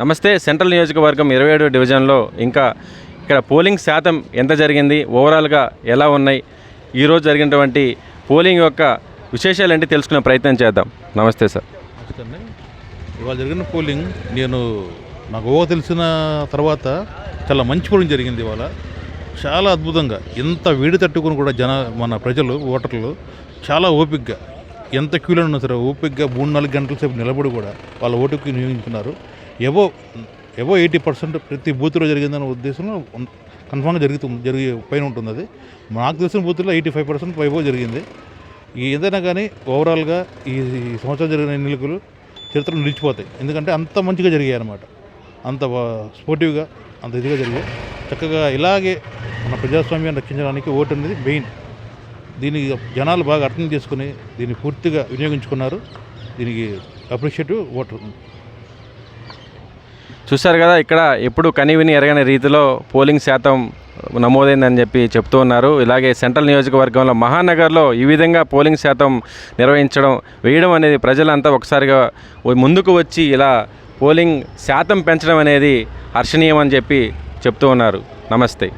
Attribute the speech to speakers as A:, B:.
A: నమస్తే సెంట్రల్ నియోజకవర్గం ఇరవై ఏడు డివిజన్లో ఇంకా ఇక్కడ పోలింగ్ శాతం ఎంత జరిగింది ఓవరాల్గా ఎలా ఉన్నాయి ఈరోజు జరిగినటువంటి పోలింగ్ యొక్క విశేషాలు ఏంటి తెలుసుకునే ప్రయత్నం చేద్దాం. నమస్తే సార్.
B: నమస్తే అండి. ఇవాళ జరిగిన పోలింగ్ నేను నాకు ఓ తెలిసిన తర్వాత చాలా మంచి పోలింగ్ జరిగింది ఇవాళ. చాలా అద్భుతంగా ఎంత వేడి తట్టుకుని కూడా జన మన ప్రజలు ఓటర్లు చాలా ఓపిక్గా ఎంత క్యూలో ఉన్నా సరే ఓపిక్గా మూడు నాలుగు గంటల సేపు నిలబడి కూడా వాళ్ళ ఓటుకు వినియోగించుకున్నారు. ఎవో ఎవో ఎయిటీ పర్సెంట్ ప్రతి బూత్లో జరిగిందన్న ఉద్దేశంలో కన్ఫామ్గా జరుగుతుంది జరిగే పైన ఉంటుంది అది నాకు తెలిసిన బూత్లో ఎయిటీ ఫైవ్ పర్సెంట్ పైబో జరిగింది. ఈ ఏదైనా కానీ ఓవరాల్గా ఈ సంవత్సరం జరిగిన ఎన్నికలు చరిత్రలో నిలిచిపోతాయి. ఎందుకంటే అంత మంచిగా జరిగాయి అన్నమాట. అంత స్పోర్టివ్గా అంత ఇదిగా జరిగాయి. చక్కగా ఇలాగే మన ప్రజాస్వామ్యాన్ని రక్షించడానికి ఓటు అనేది మెయిన్. దీన్ని జనాలు బాగా అర్థం చేసుకుని దీన్ని పూర్తిగా వినియోగించుకున్నారు. దీనికి అప్రిషియేటివ్ ఓటర్
A: చూశారు కదా ఇక్కడ ఎప్పుడు కనివిని ఎరగని రీతిలో పోలింగ్ శాతం నమోదైందని చెప్పి చెప్తూ ఉన్నారు. ఇలాగే సెంట్రల్ నియోజకవర్గంలో మహానగర్లో ఈ విధంగా పోలింగ్ శాతం నిర్వహించడం వేయడం అనేది ప్రజలంతా ఒకసారిగా ముందుకు వచ్చి ఇలా పోలింగ్ శాతం పెంచడం అనేది హర్షణీయం అని చెప్పి చెప్తూ ఉన్నారు. నమస్తే.